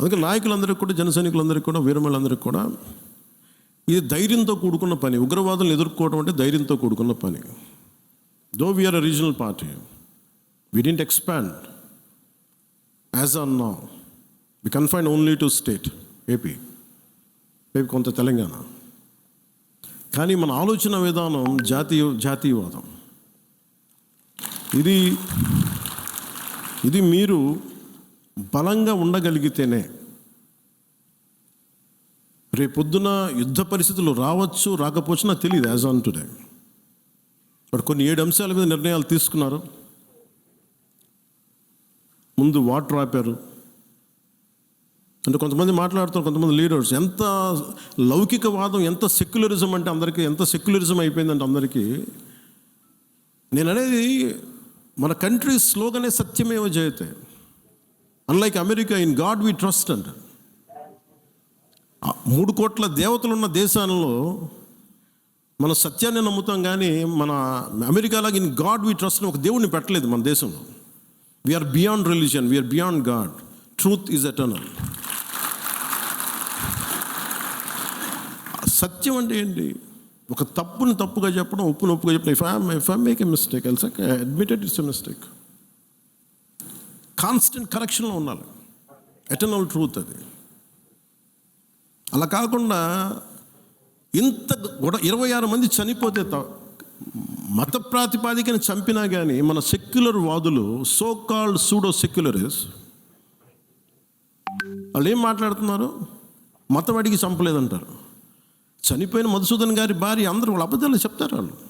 అందుకే నాయకులందరికీ కూడా జన సైనికులందరికీ కూడా వీరమలందరికీ కూడా ఇది ధైర్యంతో కూడుకున్న పని ఉగ్రవాదులను ఎదుర్కోవడం అంటే ధైర్యంతో కూడుకున్న పని. Though we are a regional party we didn't expand as on నా we confine only to state AP AP కొంత తెలంగాణ. కానీ మన ఆలోచన విధానం జాతీయ జాతీయవాదం. ఇది ఇది మీరు బలంగా ఉండగలిగితేనే రేపొద్దున యుద్ధ పరిస్థితులు రావచ్చు రాకపోవచ్చు నాకు తెలియదు యాజ్ ఆన్ టుడే బట్ కొన్ని ఏడు అంశాల మీద నిర్ణయాలు తీసుకున్నారు. ముందు వాటర్ ఆపారు. అంటే కొంతమంది మాట్లాడుతారు కొంతమంది లీడర్స్ ఎంత లౌకికవాదం ఎంత సెక్యులరిజం అంటే అందరికీ ఎంత సెక్యులరిజం అయిపోయిందంటే అందరికీ నేను అనేది మన కంట్రీ స్లోగనే సత్యమేవ జయతే. Unlike America in God we trust అంట మూడు కోట్ల దేవతలు ఉన్న దేశాలలో మన సత్యాన్ని నమ్ముతాం కానీ మన అమెరికాలాగా ఇన్ గాడ్ వి ట్రస్ట్ ఒక దేవుడిని పెట్టలేదు మన దేశంలో. We are beyond religion we are beyond God truth is eternal సత్యం అంటే ఏంటి? ఒక తప్పును తప్పుగా చెప్పడం ఉప్పును ఉప్పుగా చెప్పడం. If I if I make a mistake else admitted it's a mistake constant కరెక్షన్లో ఉండాలి. ఎటర్నల్ ట్రూత్ అది. అలా కాకుండా ఇంత కూడా ఇరవై ఆరు మంది చనిపోతే మత ప్రాతిపాదికన చంపినా కానీ మన సెక్యులర్ వాదులు సో కాల్డ్ సూడో సెక్యులరిస్ వాళ్ళు ఏం మాట్లాడుతున్నారు? మతం అడిగి చంపలేదంటారు. చనిపోయిన మధుసూదన్ గారి భార్య అందరూ వాళ్ళు అబద్ధాలు చెప్తారు వాళ్ళు.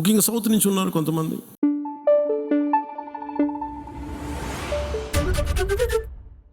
ముఖ్యంగా సౌత్ నుంచి ఉన్నారు కొంతమంది.